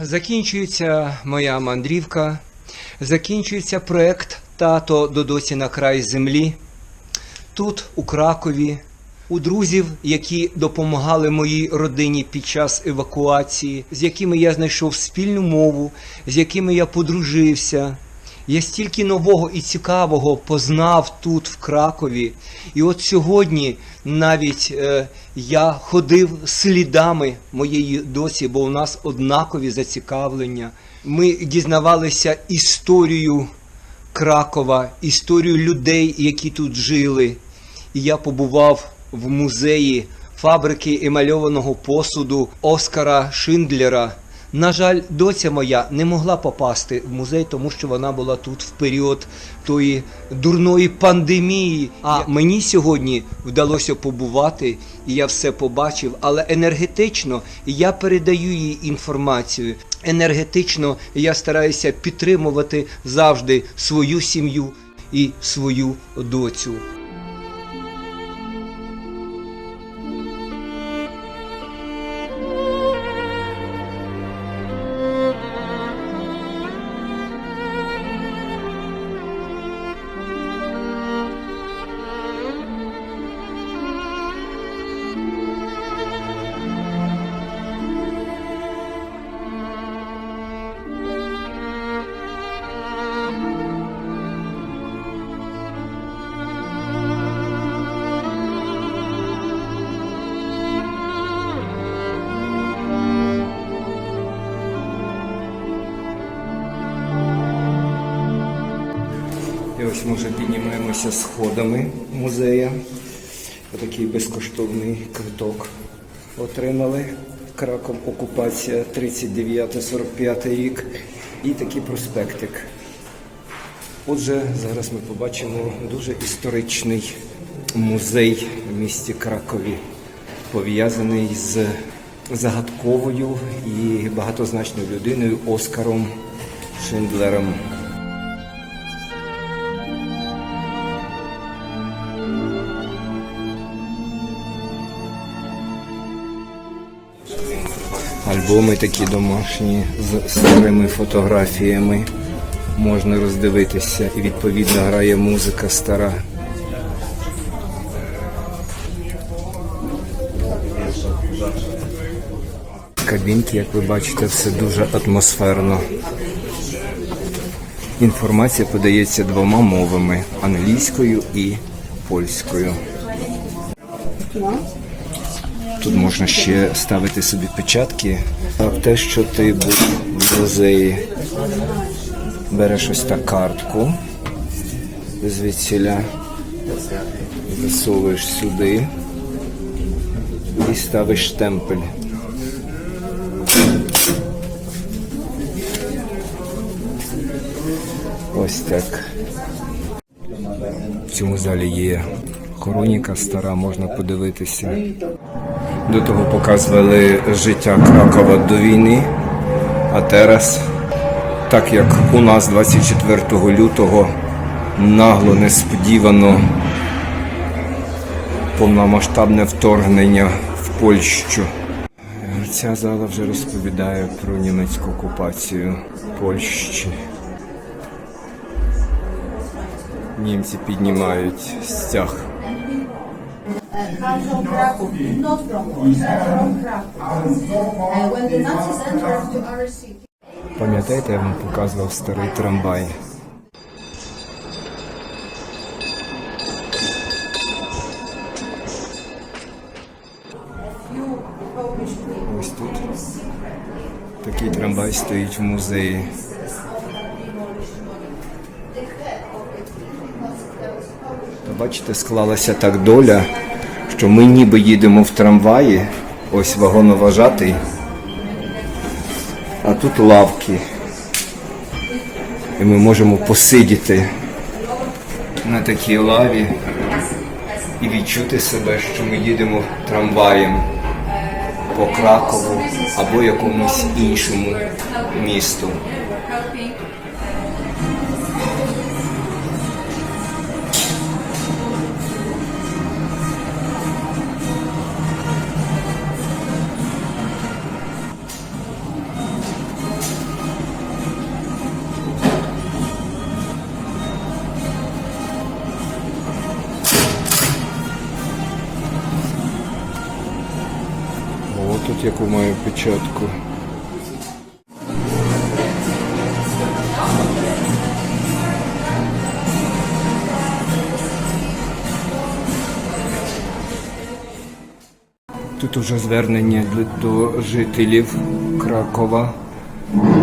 Закінчується моя мандрівка, закінчується проект Тато додосі на край землі. Тут, у Кракові, у друзів, які допомагали моїй родині під час евакуації, з якими я знайшов спільну мову, з якими я подружився. Я стільки нового і цікавого познав тут, в Кракові. І от сьогодні навіть е, я ходив слідами моєї досі, бо у нас однакові зацікавлення. Ми дізнавалися історію Кракова, історію людей, які тут жили. І я побував в музеї фабрики емальованого посуду Оскара Шиндлера. На жаль, доця моя не могла попасти в музей, тому що вона була тут в період тої дурної пандемії. А мені сьогодні вдалося побувати, і я все побачив. Але енергетично я передаю їй інформацію. Енергетично я стараюся підтримувати завжди свою сім'ю і свою доцю. Ми вже піднімаємося сходами музею. Отакий безкоштовний квиток отримали. Краком окупація 39-45 рік. І такий проспектик. Отже, зараз ми побачимо дуже історичний музей в місті Кракові, пов'язаний з загадковою і багатозначною людиною Оскаром Шиндлером. Альбоми такі домашні з старими фотографіями. Можна роздивитися і відповідно грає музика стара. Кабінки, як ви бачите, все дуже атмосферно. Інформація подається двома мовами англійською і польською. Тут можна ще ставити собі печатки. А те, що ти був в музеї, береш ось так картку звідсіля, засовуєш сюди і ставиш штемпель. Ось так. В цьому залі є хроніка стара, можна подивитися. До того показували життя Кракова до війни, а зараз, так як у нас 24 лютого нагло, несподівано повномасштабне вторгнення в Польщу. Ця зала вже розповідає про німецьку окупацію Польщі. Німці піднімають стяг. From Krakow, not from Polska, from Krakow. When the Nazis entered to our city, Пам'ятаєте, я вам показував старий трамвай. Ось тут такий трамвай стоїть в музеї. Бачите, склалася так доля, що ми ніби їдемо в трамваї, ось вагоноважатий, а тут лавки. І ми можемо посидіти на такій лаві і відчути себе, що ми їдемо трамваєм по Кракову або якомусь іншому місту. Яку маю печатку. Тут уже звернення до жителів Кракова,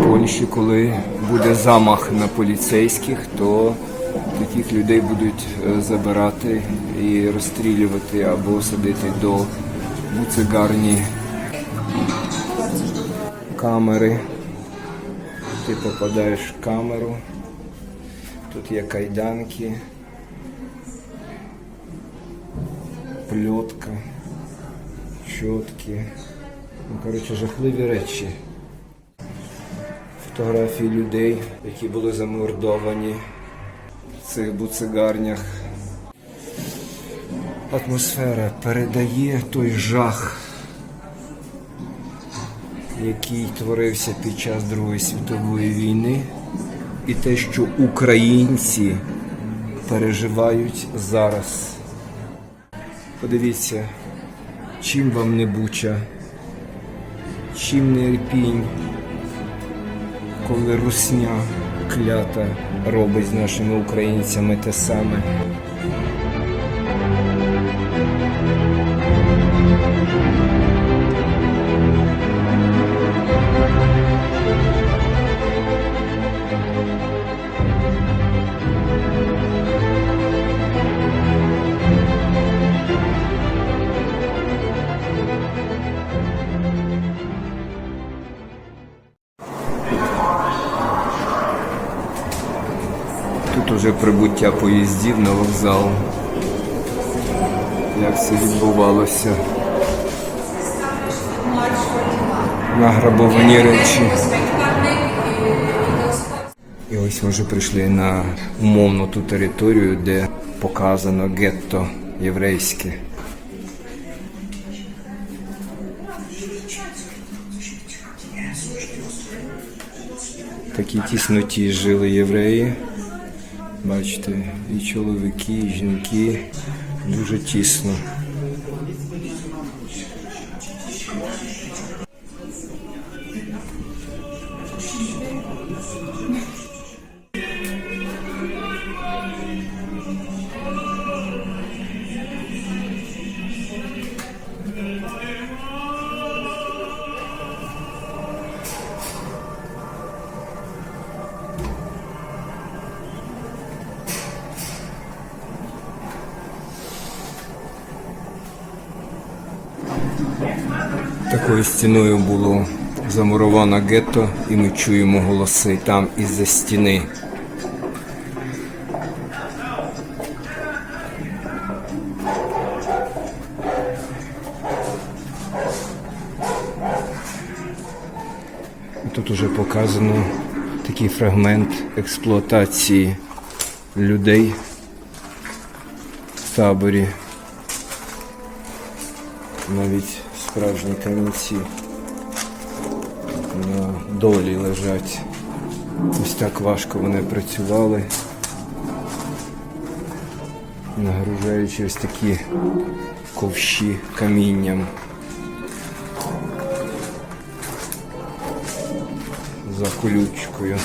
Польщі, коли буде замах на поліцейських, то таких людей будуть е, забирати і розстрілювати або садити до буцегарні камери. Ти попадаєш в камеру. Тут є кайданки, пльотка, чотки. Ну, коротше, жахливі речі. Фотографії людей, які були замордовані в цих буцегарнях. Атмосфера передає той жах, який творився під час Другої світової війни, і те, що українці переживають зараз. Подивіться, чим вам не буча, чим не Ірпінь, коли русня клята робить з нашими українцями те саме. Тут уже прибуття поїздів на вокзал. Як це відбувалося? Награбовані речі. І ось ми вже прийшли на умовну ту територію, де показано гетто єврейське. В такій тісноті жили євреї. Бачите, і чоловіки, і жінки дуже тісно. Такою стіною було замуровано гетто, і ми чуємо голоси там із-за стіни. Тут уже показано такий фрагмент експлуатації людей в таборі. Навіть справжні камінці на долі лежать. Ось так важко вони працювали, нагружаючи ось такі ковші камінням. За колючкою.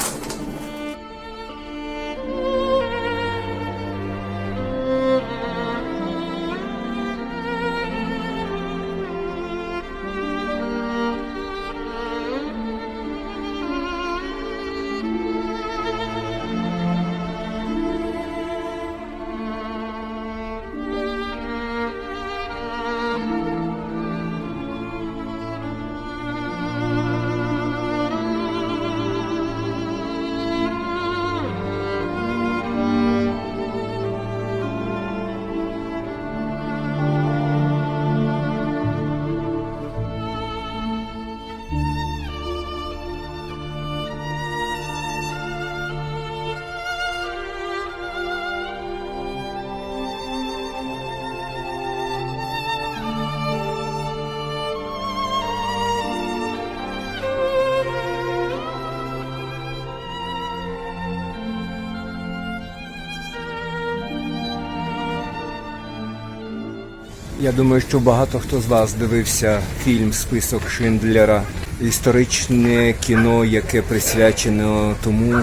Я думаю, що багато хто з вас дивився фільм Список Шиндлера. Історичне кіно, яке присвячено тому,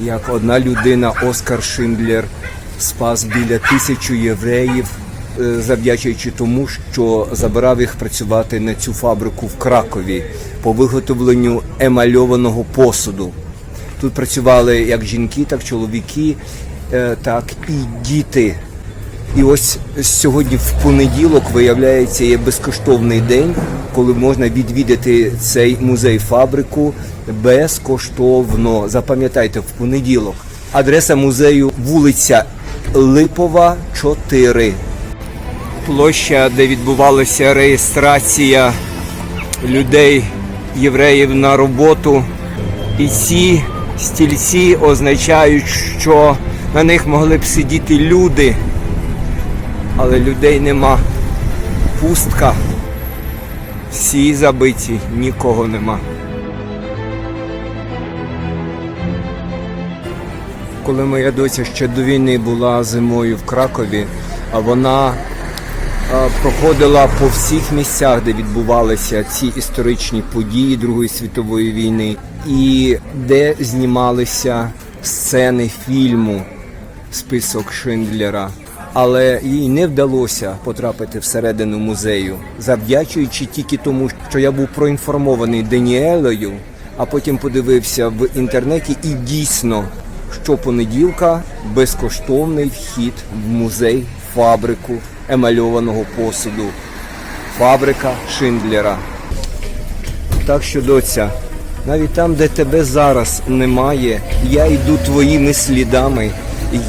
як одна людина, Оскар Шиндлер, спас біля тисячу євреїв, е, завдячуючи тому, що забирав їх працювати на цю фабрику в Кракові по виготовленню емальованого посуду. Тут працювали як жінки, так чоловіки, е, так і діти. І ось сьогодні в понеділок виявляється є безкоштовний день, коли можна відвідати цей музей фабрику безкоштовно. Запам'ятайте, в понеділок. Адреса музею вулиця Липова, 4. Площа, де відбувалася реєстрація людей, євреїв на роботу. І ці стільці означають, що на них могли б сидіти люди але людей нема. Пустка. Всі забиті, нікого нема. Коли моя доця ще до війни була зимою в Кракові, а вона проходила по всіх місцях, де відбувалися ці історичні події Другої світової війни, і де знімалися сцени фільму список Шиндлера. Але їй не вдалося потрапити всередину музею, завдячуючи тільки тому, що я був проінформований Даніелою, а потім подивився в інтернеті і дійсно щопонеділка безкоштовний вхід в музей фабрику емальованого посуду. Фабрика Шиндлера. Так що, доця, навіть там, де тебе зараз немає, я йду твоїми слідами.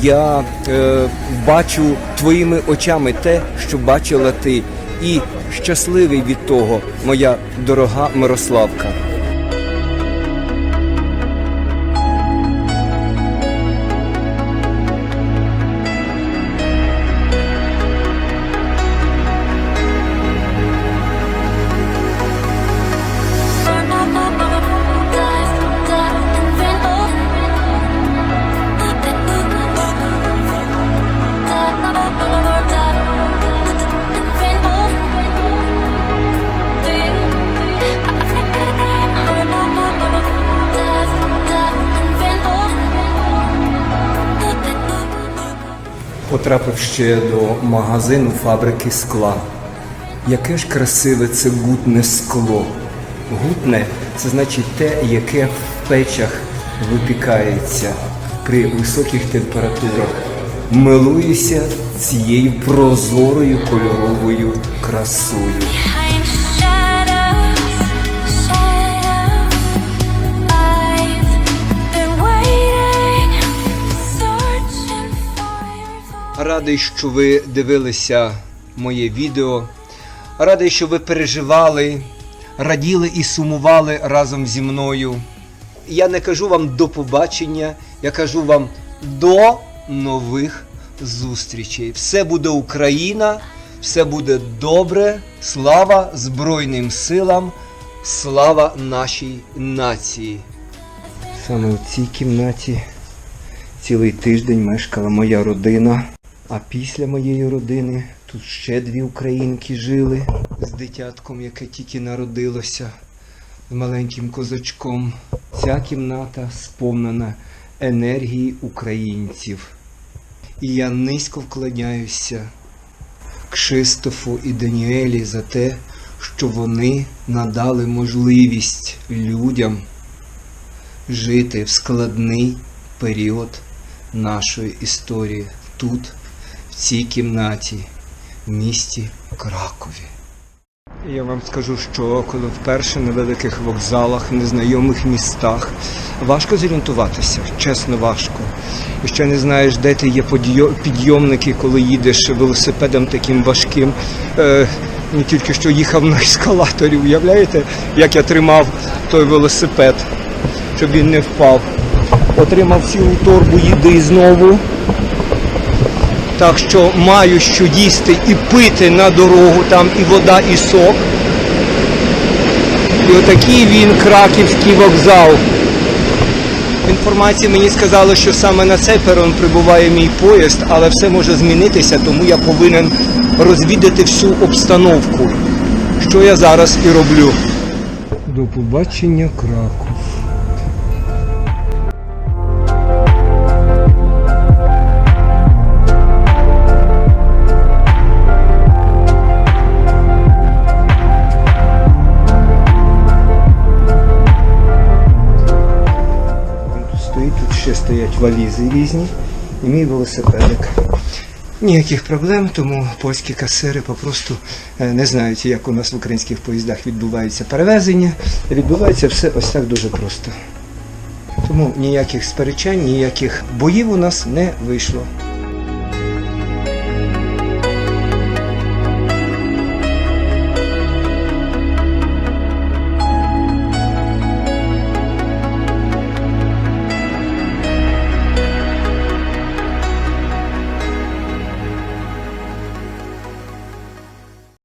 Я е, бачу твоїми очами те, що бачила ти, і щасливий від того, моя дорога Мирославка. Потрапив ще до магазину фабрики скла. Яке ж красиве це гутне скло. Гутне це значить те, яке в печах випікається при високих температурах. Милуюся цією прозорою кольоровою красою. Радий, що ви дивилися моє відео. Радий, що ви переживали, раділи і сумували разом зі мною. Я не кажу вам до побачення, я кажу вам до нових зустрічей. Все буде Україна, все буде добре. Слава Збройним силам, слава нашій нації. Саме у цій кімнаті Цілий тиждень мешкала моя родина, а після моєї родини тут ще дві українки жили з дитятком, яке тільки народилося, з маленьким козачком. Ця кімната сповнена енергії українців. І я низько вклоняюся Кшистофу і Даніелі за те, що вони надали можливість людям жити в складний період нашої історії тут, в цій кімнаті, в місті Кракові. Я вам скажу, що коли вперше на великих вокзалах, незнайомих містах, важко зорієнтуватися, чесно важко. І ще не знаєш, де ти є підйомники, коли їдеш велосипедом таким важким. Е, не тільки що їхав на ескалаторі, уявляєте, як я тримав той велосипед, щоб він не впав. Отримав цілу торбу їди знову. Так що маю що їсти і пити на дорогу, там і вода, і сок. І отакий він краківський вокзал. В інформації мені сказали, що саме на цей перон прибуває мій поїзд, але все може змінитися, тому я повинен розвідати всю обстановку, що я зараз і роблю. До побачення, Краков. Валізи різні і мій велосипедик. Ніяких проблем, тому польські касири попросту е, не знають, як у нас в українських поїздах відбувається перевезення. Відбувається все ось так дуже просто. Тому ніяких сперечань, ніяких боїв у нас не вийшло.